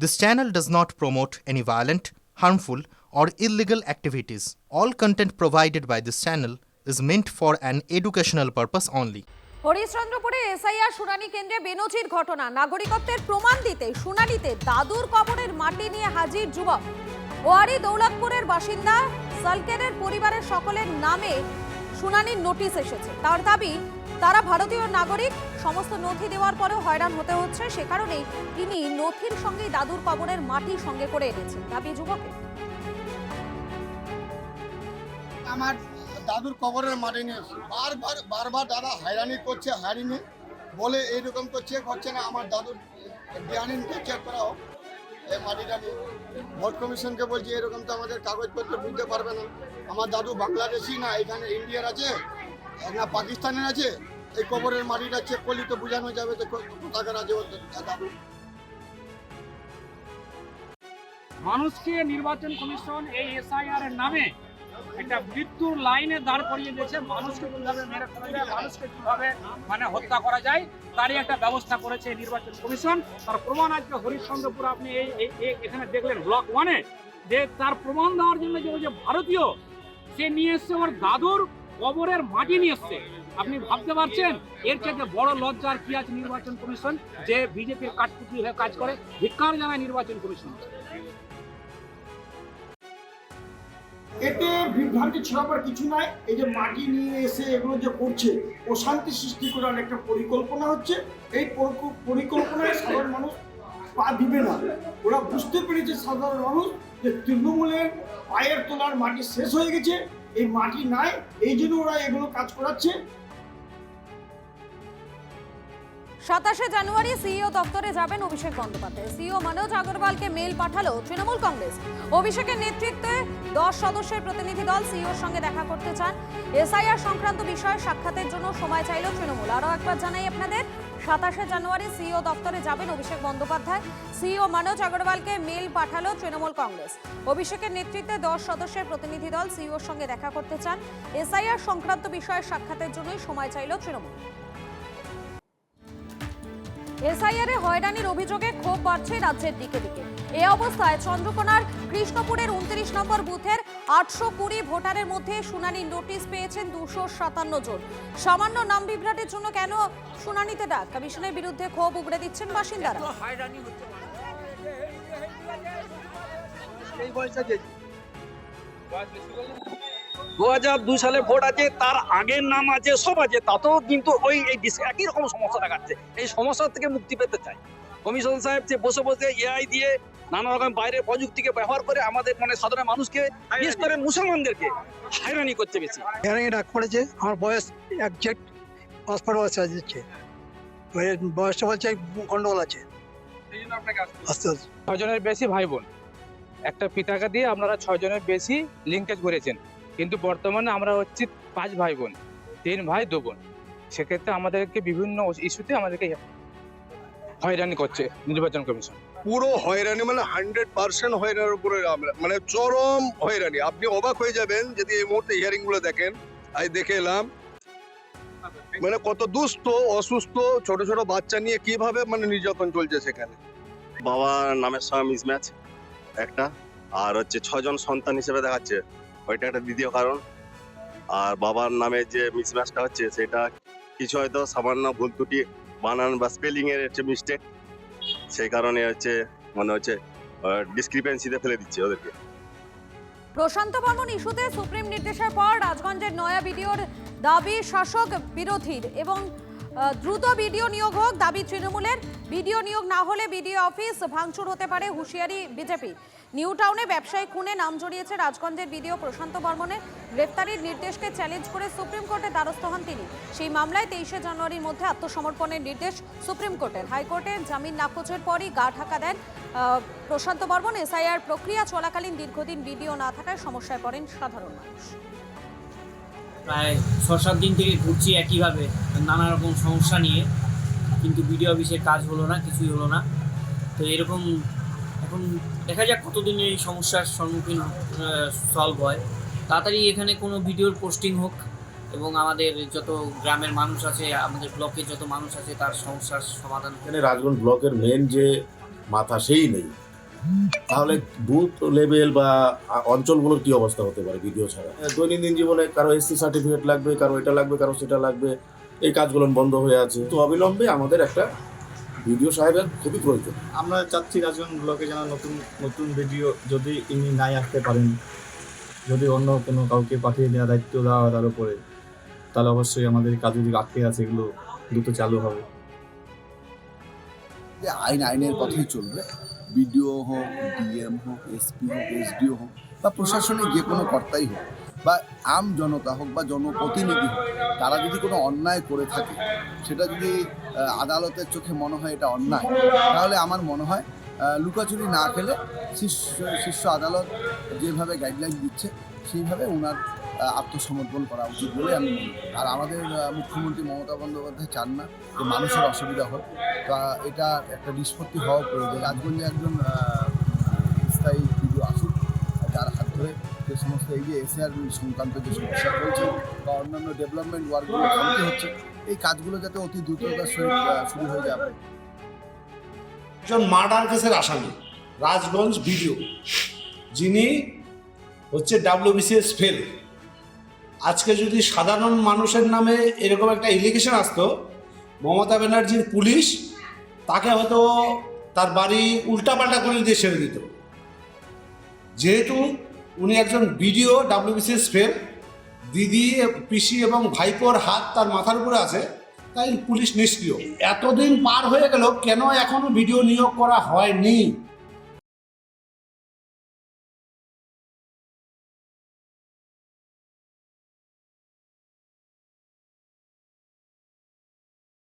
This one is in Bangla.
This channel does not promote any violent, harmful, or illegal activities. All content provided by this channel is meant for an educational purpose only. হরিশ্চন্দ্রপুরে এসআইআর শুনানি কেন্দ্রে বেনজির ঘটনা নাগরিকত্বের প্রমাণ দিতে শুনানিতে দাদুর কবরের মাটি নিয়ে হাজির যুবক ওয়ারি দৌলতপুরের বাসিন্দা সালকেরের পরিবারের সকলের নামে শুনানির নোটিশ এসেছে। তার দাবি, তারা ভারতীয় নাগরিক, সমস্ত নথি দেওয়ার পরেও হয়রান হতে হচ্ছে। সে কারণেই তিনি নথির সঙ্গেই দাদুর কবরের মাটি সঙ্গে করে এনেছেন। দাবি যুবকের আমার দাদুর কবরের মাটি নিয়ে বারবার বারবার দাদা হয়রানি করছে, হয়রানি বলে এইরকম তো চেক হচ্ছে না। আমার দাদুর বিয়ানিনকে চেক করা হোক। ভোট কমিশনকে বলছি, এরকম তো আমাদের কাগজপত্র বুঝতে পারবে না। আমার দাদু বাংলাদেশি না, এখানে ইন্ডিয়ার আছে, না পাকিস্তানের আছে, এই কবরের মাটিটা চেক করলে তো বোঝানো যাবে তো কোথাকার আছে দাদু। মানুষকে নির্বাচন কমিশন এই এসআইআর এর নামে একটা মৃত্যুর লাইনে দাঁড় করিয়ে দিয়েছে। মানুষকে কীভাবে মেরে ফেলা যায়, মানুষকে কীভাবে মানে হত্যা করা যায়, তারই একটা ব্যবস্থা করেছে নির্বাচন কমিশন। তার প্রমাণ আজকে হরিশ্চন্দ্রপুর, আপনি এই এখানে দেখলেন ব্লক ওয়ানে। যে তার প্রমাণ দেওয়ার জন্য যে ওই যে ভারতীয়, সে নিয়ে এসছে ওর দাদুর কবরের মাটি নিয়ে এসছে। আপনি ভাবতে পারছেন? এর চাইতে বড় লজ্জা আর কি আছে নির্বাচন কমিশন? যে বিজেপির কাঠপুতলি হয়ে কাজ করে, ধিক্কার জানায় নির্বাচন কমিশন। এতে বিভ্রান্তি ছড়াবার কিছু নাই। এই যে মাটি নিয়ে এসে এগুলো যে করছে, অশান্তি সৃষ্টি করার একটা পরিকল্পনা হচ্ছে। এই পরিকল্পনায় সাধারণ মানুষ পা দিবে না। ওরা বুঝতে পেরেছে সাধারণ মানুষ যে তৃণমূলের পায়ের তোলার মাটি শেষ হয়ে গেছে। এই মাটি নাই, এই জন্য ওরা এগুলো কাজ করাচ্ছে। সাতাশে জানুয়ারি সিইও দপ্তরে যাবেন অভিষেক বন্দ্যোপাধ্যায়। সিইও মনোজ আগরওয়ালকে মেল পাঠালো তৃণমূল কংগ্রেস। অভিষেকের নেতৃত্বে দশ সদস্যের প্রতিনিধি দল সিইওর সঙ্গে দেখা করতে চান। এসআইআর সংক্রান্ত বিষয়ে সাক্ষাতের জন্য সময় চাইল তৃণমূল। আরও একবার জানাই আপনাদের, সাতাশে জানুয়ারি সিইও দপ্তরে যাবেন অভিষেক বন্দ্যোপাধ্যায়। সিইও মনোজ আগরওয়ালকে মেল পাঠালো তৃণমূল কংগ্রেস। অভিষেকের নেতৃত্বে দশ সদস্যের প্রতিনিধি দল সিইওর সঙ্গে দেখা করতে চান। এসআইআর সংক্রান্ত বিষয়ে সাক্ষাতের জন্যই সময় চাইল তৃণমূল। এসআইআর এ হয়রানির অভিযোগে ক্ষোভ বাড়ছে রাজ্যের দিকে দিকে। এ অবস্থায় চন্দ্রকোনার কৃষ্ণপুরের উনত্রিশ নম্বর বুথের আটশো কুড়ি ভোটারের মধ্যে শুনানি নোটিশ পেয়েছেন দুশো সাতান্ন জন। সামান্য নাম বিভ্রাটের জন্য কেন শুনানিতে ডাক? কমিশনের বিরুদ্ধে ক্ষোভ উগড়ে দিচ্ছেন বাসিন্দারা। দু হাজার দুই সালে ভোট আছে তার আগের নাম আছে সব আছে তাতেও কিন্তু ওই এই একই রকম সমস্যা দেখাচ্ছে। এই সমস্যা থেকে মুক্তি পেতে চাই কমিশন সাহেব যে বসে বসে এআই দিয়ে নানা রকম বাইরের প্রযুক্তিকে ব্যবহার করে আমাদের মানে সাধারণ মানুষকে বিশেষ করে মুসলমানদেরকে হয়রানি করছে বেশি। হেয়ারিং ডাক পড়েছে আমার বয়স একজ্যাক্ট পাসপোর্ট বয়স আছে বয়সটা বলছে গন্ডগোল আছে। ছজনের বেশি ভাই বোন। একটা পিতাকে দিয়ে আপনারা ছজনের বেশি লিঙ্কেজ করেছেন। কিন্তু বর্তমানে আমরা হচ্ছি পাঁচ ভাই বোন তিন ভাই দু বোন। সেক্ষেত্রে আমাদেরকে বিভিন্ন ইস্যুতে আমাদেরকে হয়রানি করছে নির্বাচন কমিশন। পুরো হয়রানি মানে হান্ড্রেড পার্সেন্ট হয়রানির উপরে আমরা মানে চরম হয়রানি। আপনি অবাক হয়ে যাবেন যদি এই মুহূর্তে হিয়ারিংগুলো দেখেন। আজ দেখে এলাম। মানে কত দুস্থ অসুস্থ ছোট ছোট বাচ্চা নিয়ে কীভাবে মানে নির্যাতন চলছে সেখানে? বাবার নামের সঙ্গে মিসম্যাচ একটা আর হচ্ছে ছজন সন্তান হিসেবে দেখাচ্ছে। ওইটা একটা দ্বিতীয় কারণ। আর বাবার নামে যে মিসম্যাচটা হচ্ছে, সেটা কিছু হয়তো সামান্য ভুল ত্রুটি, বানান বা স্পেলিং এর হচ্ছে মিস্টেক সেই কারণে হচ্ছে, মনে হচ্ছে ডিসক্রিপেন্সিতে ফেলে দিচ্ছে ওদেরকে। প্রশান্ত বর্মন ইস্যুতে সুপ্রিম নির্দেশের পর রাজগঞ্জের নয়া ভিডিওর দাবি শাসক বিরোধীর এবং দ্রুত ভিডিও নিয়োগ হোক দাবি তৃণমূলের। ভিডিও নিয়োগ না হলে ভিডিও অফিস ভাঙচুর হতে পারে হুঁশিয়ারি বিজেপি। নিউ টাউনে ব্যবসায়ী খুনে নাম জড়িয়েছে রাজগঞ্জের বিডিও প্রশান্ত বর্মনের গ্রেফতারির নির্দেশকে চ্যালেঞ্জ করে সুপ্রিম কোর্টে দ্বারস্থ হন তিনি। সেই মামলায় তেইশে জানুয়ারির মধ্যে আত্মসমর্পণের নির্দেশ সুপ্রিম কোর্টের। হাইকোর্টে জামিন নাকচের পরই গা ঢাকা দেন প্রশান্ত বর্মন। এসআইআর প্রক্রিয়া চলাকালীন দীর্ঘদিন বিডিও না থাকায় সমস্যায় পড়েন সাধারণ মানুষ। প্রায় ছ সাত দিন থেকে ঘুরছি একইভাবে, নানা রকম সমস্যা নিয়ে। কিন্তু বিডিও অফিসের কাজ হলো না, কিছুই হলো না। তো এরকম এখন দেখা যাক কতদিন এই সমস্যার সম্মুখীন সলভ হয়। তাড়াতাড়ি এখানে কোনো ভিডিওর পোস্টিং হোক এবং আমাদের যত গ্রামের মানুষ আছে আমাদের ব্লকে যত মানুষ আছে তার সমস্যার সমাধান এখানে রাজগঞ্জ ব্লকের মেন যে মাথা সেই নেই। তাহলে বুথ লেভেল বা অঞ্চলগুলোর কি অবস্থা হতে পারে ভিডিও ছাড়া? দৈনন্দিন জীবনে কারও এসসি সার্টিফিকেট লাগবে কারও এটা লাগবে কারও সেটা লাগবে। এই কাজগুলো বন্ধ হয়ে আছে। তো অবিলম্বে আমাদের একটা ভিডিও সাহেবের খুবই প্রয়োজন। আমরা চাচ্ছি রাজগঞ্জ ব্লকে যেন নতুন নতুন ভিডিও যদি ইনি নাই আসতে পারেন যদি অন্য কোনো কাউকে পাঠিয়ে দেওয়া দায়িত্ব দেওয়া হয় তার উপরে তাহলে অবশ্যই আমাদের কাজ যদি আটকে আছে এগুলো দ্রুত চালু হবে। যে আইন আইনের কথাই চলবে। বিডিও হোক ডিএম হোক এসপি হোক এসডিও হোক বা প্রশাসনিক যে কোনো কর্তাই হোক বা আম জনতা হোক বা জনপ্রতিনিধি হোক, তারা যদি কোনো অন্যায় করে থাকে, সেটা যদি আদালতের চোখে মনে হয় এটা অন্যায়, তাহলে আমার মনে হয় লুকাচুরি না খেলে শীর্ষ শীর্ষ আদালত যেভাবে গাইডলাইন দিচ্ছে, সেইভাবে ওনার আত্মসমর্পণ করা উচিত বলে আমি আর আমাদের মুখ্যমন্ত্রী মমতা বন্দ্যোপাধ্যায় চান না যে মানুষের অসুবিধা হোক, তা এটা একটা নিষ্পত্তি হওয়া প্রয়োজন। রাজগঞ্জে একজন স্থায়ী ভিডিও আসুক যার হাত ধরে সমস্ত এই যে সংক্রান্ত যে সমস্যা চলছে বা অন্যান্য ডেভেলপমেন্ট ওয়ার্কগুলো খামতি হচ্ছে, এই কাজগুলো যাতে অতি দ্রুততার সহিত শুরু হয়ে যাবে একজন মার্ডার কেসের আসামি, রাজগঞ্জ ভিডিও যিনি হচ্ছে ডাব্লিউবিসিএস ফেল আজকে যদি সাধারণ মানুষের নামে এরকম একটা এলিগেশন আসতো, মমতা ব্যানার্জির পুলিশ তাকে হয়তো তার বাড়ি উল্টাপাল্টা করে দিয়ে ছেড়ে দিত। যেহেতু উনি একজন বিডিও ডাব্লিউবিসিএস ফেল দিদি, পিসি এবং ভাইপোর হাত তার মাথার উপরে আছে। তাই পুলিশ নিষ্ক্রিয়। এতদিন পার হয়ে গেল, কেন এখনও ভিডিও নিয়োগ করা হয়নি?